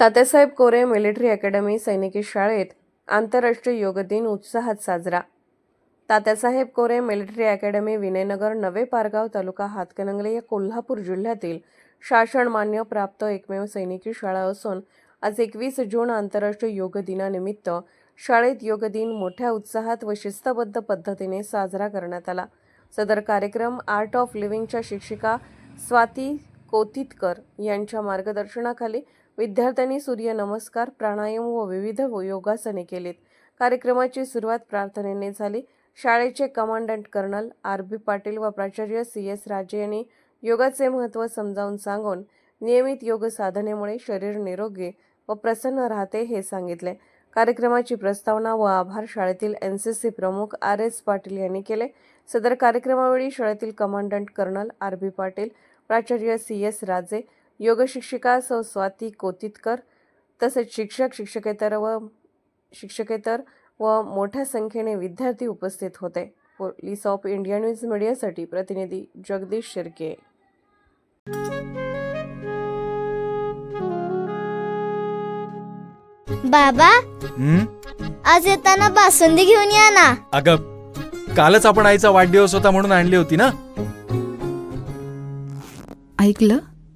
Tatyasaheb Kore military academy सैनिकी शाळेत आंतरराष्ट्रीय योग दिन उत्साहात साजरा. तात्यासाहेब कोरे मिलिटरी अकॅडमी विनयनगर नवे पारगाव तालुका हातकणंगले या कोल्हापूर जिल्ह्यातील शासनमान्य प्राप्त एकमेव सैनिकी शाळा असून आज एकवीस जून आंतरराष्ट्रीय योग दिनानिमित्त शाळेत योग दिन मोठ्या उत्साहात व शिस्तबद्ध पद्धतीने साजरा करण्यात आला. सदर कार्यक्रम आर्ट ऑफ लिव्हिंगच्या शिक्षिका स्वाती कोतितकर यांच्या मार्गदर्शनाखाली विद्यार्थ्यांनी सूर्यनमस्कार प्राणायाम व विविध योगासने केलीत. कार्यक्रमाची सुरुवात प्रार्थनेने झाली. शाळेचे commandant colonel R B Patil व प्राचार्य सी एस राजे यांनी योगाचे महत्त्व समजावून सांगून नियमित योग साधनेमुळे शरीर निरोगी व प्रसन्न राहते हे सांगितले. कार्यक्रमाची प्रस्तावना व आभार शाळेतील एन सी सी प्रमुख आर एस पाटील यांनी केले. सदर कार्यक्रमावेळी शाळेतील commandant colonel R B Patil प्राचार्य सी एस राजे योग शिक्षिका सौ स्वाती कोतितकर तसेच शिक्षक शिक्षकेतर व शिक्षकेतर व मोठ्या संख्येने विद्यार्थी उपस्थित होते पोलीस ऑफ इंडिया न्यूज मीडियासाठी प्रतिनिधी जगदीश शिर्के बाबा हं? आज येताना बासुंदी घेऊन या ना अगं कालच आपण आईचा वाढदिवस होता म्हणून आणली होती ना ऐकलं.